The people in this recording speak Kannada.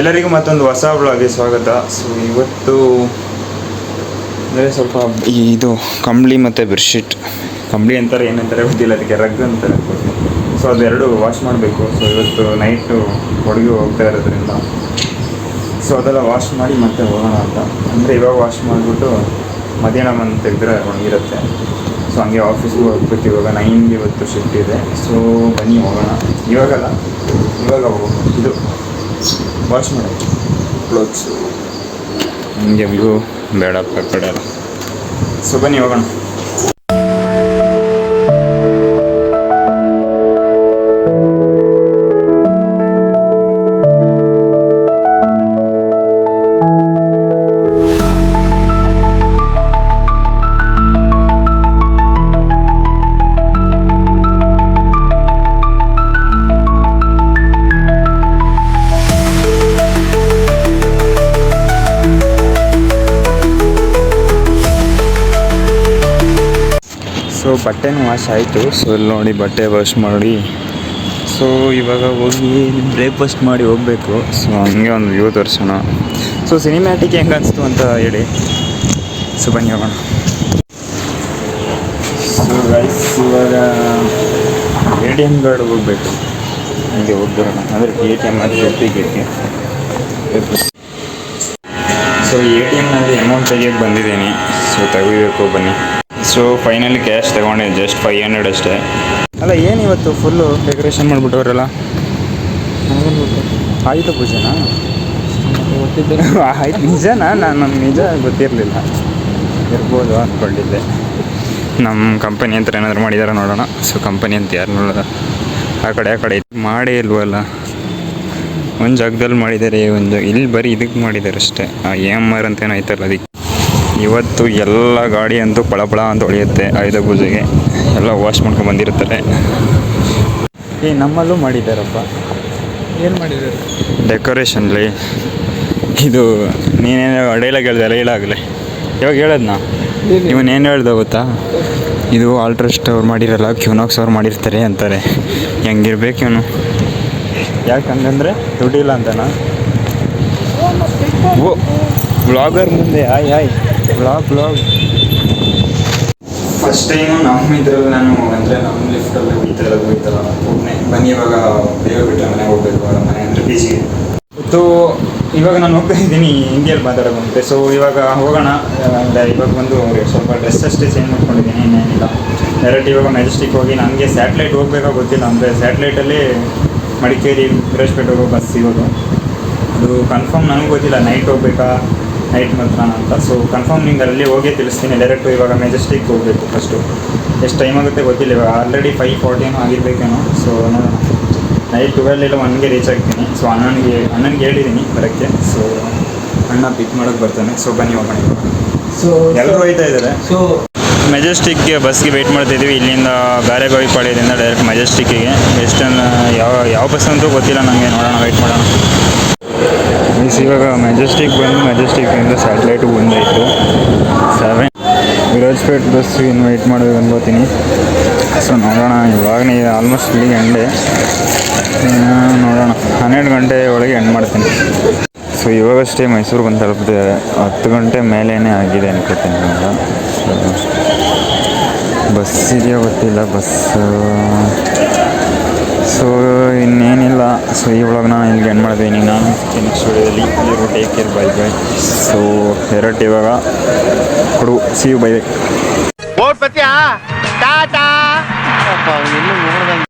ಎಲ್ಲರಿಗೂ ಮತ್ತೊಂದು ಹೊಸ ಬ್ಲಾಗ್ಗೆ ಸ್ವಾಗತ. ಸೊ ಇವತ್ತು ಅಂದರೆ ಸ್ವಲ್ಪ ಇದು ಕಂಬಳಿ ಮತ್ತು ಬೆಡ್ಶೀಟ್ ಕಂಬಳಿ ಅಂತಾರೆ, ಏನಂತಾರೆ ಗೊತ್ತಿಲ್ಲ, ಅದಕ್ಕೆ ರಗ್ ಅಂತಾರೆ. ಸೊ ಅದೆರಡು ವಾಶ್ ಮಾಡಬೇಕು. ಸೊ ಇವತ್ತು ನೈಟು ಹುಡುಗಿ ಹೋಗ್ತಾ ಇರೋದ್ರಿಂದ. ಸೊ ಅದೆಲ್ಲ ವಾಶ್ ಮಾಡಿ ಮತ್ತೆ ಹೋಗೋಣ ಅಂತ. ಅಂದರೆ ಇವಾಗ ವಾಶ್ ಮಾಡಿಬಿಟ್ಟು ಮಧ್ಯಾಹ್ನ ಬಂದು ತೆಗೆದ್ರೆ ಒಣಗಿರುತ್ತೆ ಸೊ ಹಂಗೆ ಆಫೀಸ್ಗೂ ಹೋಗ್ಬೇಕು ಇವಾಗ ನೈನ್ಗೆ ಇವತ್ತು ಶಿಫ್ಟ್ ಇದೆ. ಸೊ ಬನ್ನಿ ಹೋಗೋಣ. ಇವಾಗಲ್ಲ. ಇವಾಗ ಹೋಗೋಣ ಇದು. ವಾಶ್ ಮಾಡಿ ಕ್ಲೋತ್ಸ್ ಹಿಂಗೆ ವ್ಯೂ ಬೇಡ ಎಲ್ಲ ಸೊ ಬನ್ನಿ ಹೋಗೋಣ. ಸೊ ಬಟ್ಟೆನೂ ವಾಶ್ ಆಯಿತು. ಸೊ ಇಲ್ಲಿ ನೋಡಿ ಬಟ್ಟೆ ವಾಶ್ ಮಾಡಿ. ಸೊ ಇವಾಗ ಹೋಗಿ ಬ್ರೇಕ್ಫಾಸ್ಟ್ ಮಾಡಿ ಹೋಗಬೇಕು. ಸೊ ಹಂಗೆ ಒಂದು ವ್ಯೂ ತೋರಿಸೋಣ ಸೊ ಸಿನಿಮ್ಯಾಟಿಕ್ ಹೆಂಗೆ ಅನಿಸ್ತು ಅಂತ ಹೇಳಿ. ಸೊ ಬನ್ನಿ ಹೋಗೋಣ. ಸೊ ಗೈಸ್ ಇವಾಗ ಎ ಟಿ ಎಂ ಗಾರ್ಡ್ ಹೋಗ್ಬೇಕು. ಹಂಗೆ ಹೋಗ್ಬರೋಣ. ಅಂದರೆ ಎ ಟಿ ಎಂ ಅದು ಗೇಟ್ಗೆ ಸೊ ಎ ಟಿ ಎಮ್ನಲ್ಲಿ ಅಮೌಂಟ್ ತೆಗಿಯೋಕ್ಕೆ ಬಂದಿದ್ದೀನಿ. ಸೊ ತೆಗಿಬೇಕು ಬನ್ನಿ. ಸೊ ಫೈನಲಿ ಕ್ಯಾಶ್ ತಗೊಂಡೆ ಜಸ್ಟ್ ಫೈವ್ ಹಂಡ್ರೆಡ್ ಅಷ್ಟೇ. ಅಲ್ಲ, ಏನು ಇವತ್ತು ಫುಲ್ಲು ಡೆಕೋರೇಷನ್ ಮಾಡಿಬಿಟ್ಟವ್ರಲ್ಲ? ಆಯುಧ ಪೂಜೆನಾ? ಆಯ್ತು, ನಿಜನಾ? ನಾನು ನನ್ನ ನಿಜ ಗೊತ್ತಿರಲಿಲ್ಲ. ಇರ್ಬೋದು ಅಂದ್ಕೊಂಡಿದ್ದೆ ನಮ್ಮ ಕಂಪನಿ ಅಂತ ಏನಾದರೂ ಮಾಡಿದಾರೆ ನೋಡೋಣ. ಸೊ ಕಂಪನಿ ಅಂತ ಯಾರು ನೋಡೋಣ ಆ ಕಡೆ ಆ ಕಡೆ. ಮಾಡೇ ಇಲ್ವಲ್ಲ? ಒಂದು ಜಾಗದಲ್ಲಿ ಮಾಡಿದ್ದಾರೆ ಒಂದು ಇಲ್ಲಿ ಬರೀ ಇದಕ್ಕೆ ಮಾಡಿದ್ದಾರೆ ಅಷ್ಟೇ. ಆ ಎಂ ಆರ್ ಅಂತ ಏನಾಯ್ತಲ್ಲ ಅದಕ್ಕೆ. ಇವತ್ತು ಎಲ್ಲ ಗಾಡಿ ಅಂತೂ ಪಳಪಳ ಅಂತ ಹೊಳೆಯುತ್ತೆ ಆಯುಧ ಪೂಜೆಗೆ. ಎಲ್ಲ ವಾಶ್ ಮಾಡ್ಕೊಂಡು ಬಂದಿರ್ತಾರೆ. ಏ ನಮ್ಮಲ್ಲೂ ಮಾಡಿದ್ದಾರಪ್ಪ. ಏನು ಮಾಡಿದ್ದಾರೆ? ಡೆಕೋರೇಷನ್ಲಿ ಇದು ನೀನೇನು ಡೈಲಾಗ್ ಹೇಳ್ದೆ ಡೈಲಾಗ್ಲಿ ಇವಾಗ ಹೇಳದ್ನಾ? ಇವನ್ ಏನು ಹೇಳ್ದ ಗೊತ್ತಾ? ಇದು ಆಲ್ಟ್ರೆಸ್ಟ್ ಅವ್ರು ಮಾಡಿರಲ್ಲ ಕ್ಯೂನಾಕ್ಸ್ ಅವ್ರು ಮಾಡಿರ್ತಾರೆ ಅಂತಾರೆ. ಹೆಂಗಿರ್ಬೇಕು ಇವನು? ಯಾಕಂದ್ರೆ ದುಡ್ಡಿಲ್ಲ ಅಂತನಾ? ಓ ಬ್ಲಾಗರ್ ಮುಂದೆ, ಆಯ್ hi blog blog first time ನಮ್ಮ ಇದ್ರಲ್ಲಿ ನಾನು ಅಂದರೆ ನಮ್ಮ ಲಿಫ್ಟಲ್ಲಿ ಹೋಗ್ತಾಯಿಲ್ಲ ಹೋಗ್ತಾಯಿಲ್ಲ ಒಬ್ಬನೇ ಬನ್ನಿ, ಇವಾಗ ಬೇಗ ಬಿಟ್ಟರೆ ಮನೆಗೆ ಹೋಗ್ಬೇಕು ಮನೆ. ಅಂದರೆ ಜಿಗೆ ಮತ್ತು ಇವಾಗ ನಾನು ಹೋಗ್ತಾ ಇದ್ದೀನಿ ಇಂಡಿಯಲ್ಲಿ ಮಾತಾಡೋಕ್ಕಂತೆ ಸೊ ಇವಾಗ ಹೋಗೋಣ. ಅಂದರೆ ಇವಾಗ ಬಂದು ಸ್ವಲ್ಪ ಡ್ರೆಸ್ ಅಷ್ಟೇ ಚೇಂಜ್ ಮಾಡ್ಕೊಂಡಿದ್ದೀನಿ, ಇನ್ನೇನಿಲ್ಲ. ಡೈರೆಕ್ಟ್ ಇವಾಗ ಮೆಜೆಸ್ಟಿಕ್ ಹೋಗಿ ನನಗೆ ಸ್ಯಾಟ್ಲೈಟ್ ಹೋಗಬೇಕಾ ಗೊತ್ತಿಲ್ಲ. ಅಂದರೆ ಸ್ಯಾಟ್ಲೈಟಲ್ಲಿ ಮಡಿಕೇರಿ ವೀರೇಶ್ಪೇಟೆ ಹೋಗೋ ಬಸ್ ಸಿಗೋದು ಅದು ಕನ್ಫರ್ಮ್ ನನಗೆ ಗೊತ್ತಿಲ್ಲ ನೈಟ್ ಹೋಗ್ಬೇಕಾ? ನೈಟ್ ಮಾತ್ರ ಅಂತ. ಸೊ ಕನ್ಫರ್ಮ್ ನಿಂಗೆ ಅಲ್ಲಿ ಹೋಗಿ ತಿಳಿಸ್ತೀನಿ. ಡೈರೆಕ್ಟು ಇವಾಗ ಮೆಜೆಸ್ಟಿಕ್ ಹೋಗಬೇಕು ಫಸ್ಟು ಎಷ್ಟು ಟೈಮ್ ಆಗುತ್ತೆ ಗೊತ್ತಿಲ್ಲ. ಇವಾಗ ಆಲ್ರೆಡಿ ಫೈವ್ ಫಾರ್ಟಿನೂ ಆಗಿರಬೇಕೇನೋ. ಸೊ ನೋಡೋಣ ನೈಟ್ ಟ್ವೆಲ್ ಇಲ್ಲ ಒನ್ಗೆ ರೀಚ್ ಆಗ್ತೀನಿ. ಸೊ ಅಣ್ಣನಿಗೆ ಅಣ್ಣನಿಗೆ ಹೇಳಿದ್ದೀನಿ ಬರೋಕ್ಕೆ. ಸೊ ಅಣ್ಣ ಪಿಕ್ ಮಾಡೋಕ್ಕೆ ಬರ್ತಾನೆ. ಸೊ ಬನ್ನಿ ಹೋಗೋಣ ಇವಾಗ. ಸೊ ಎಲ್ಲರೂ ಹೋಯ್ತಾ ಇದ್ದಾರೆ ಸೊ ಮೆಜೆಸ್ಟಿಕ್ಗೆ ಬಸ್ಗೆ ವೆಯ್ಟ್ ಮಾಡ್ತಿದ್ದೀವಿ ಇಲ್ಲಿಂದ ಬೇರೆ ಗಾರೆಗೋಯಿ ಪಾಳ್ಯದಿಂದ ಡೈರೆಕ್ಟ್ ಮೆಜೆಸ್ಟಿಕ್ಕಿಗೆ ಎಷ್ಟನ್ನು ಯಾವ ಯಾವ ಬಸ್ ಅಂತೂ ಗೊತ್ತಿಲ್ಲ ನನಗೆ ನೋಡೋಣ ವೆಯ್ಟ್ ಮಾಡೋಣ. ಮೀನ್ಸ್ ಇವಾಗ ಮೆಜೆಸ್ಟಿಕ್ ಬಂದು ಮೆಜೆಸ್ಟಿಕ್ಕಿಂದ ಸ್ಯಾಟಲೈಟ್ ಬಂದಾಯಿತು ಸೆವೆನ್ ವಿರಾಜ್ಪೇಟ್ ಬಸ್ ಇನ್ನು ವೆಯ್ಟ್ ಮಾಡಬೇಕು ಅನ್ಕೋತೀನಿ ಸೊ ನೋಡೋಣ, ಇವಾಗನೇ ಆಲ್ಮೋಸ್ಟ್ ಇಲ್ಲಿಗೆ ಎಂಡೆ ನೋಡೋಣ. ಹನ್ನೆರಡು ಗಂಟೆ ಒಳಗೆ ಎಂಡ್ ಮಾಡ್ತೀನಿ. ಸೊ ಇವಾಗಷ್ಟೇ ಮೈಸೂರು ಬಂದು ತಲುಪಿದೆ. ಹತ್ತು ಗಂಟೆ ಮೇಲೇ ಆಗಿದೆ ಅನ್ಕೋತೀನಿ ಇವಾಗ. ಬಸ್ ಇದೆಯೋ ಗೊತ್ತಿಲ್ಲ. ಬಸ್ ಸೊ ಈ ಒಳಗೆ ನಾನು ಇಲ್ಲಿಗೆ ಎಂಡ್ ಮಾಡಿದ್ದೀನಿ ನಾನು ನೆಕ್ಸ್ಟ್ ವಿಡಿಯೋದಲ್ಲಿ ಇಲ್ಲಿರೋ take care bye bye so ಎರಡು ಇವಾಗ ಕೊಡು see you bye by vote ಬತ್ತೀಯಾ Tata ಅಪ್ಪ ಇನ್ನೂ ನೋಡ್ದಂಗೆ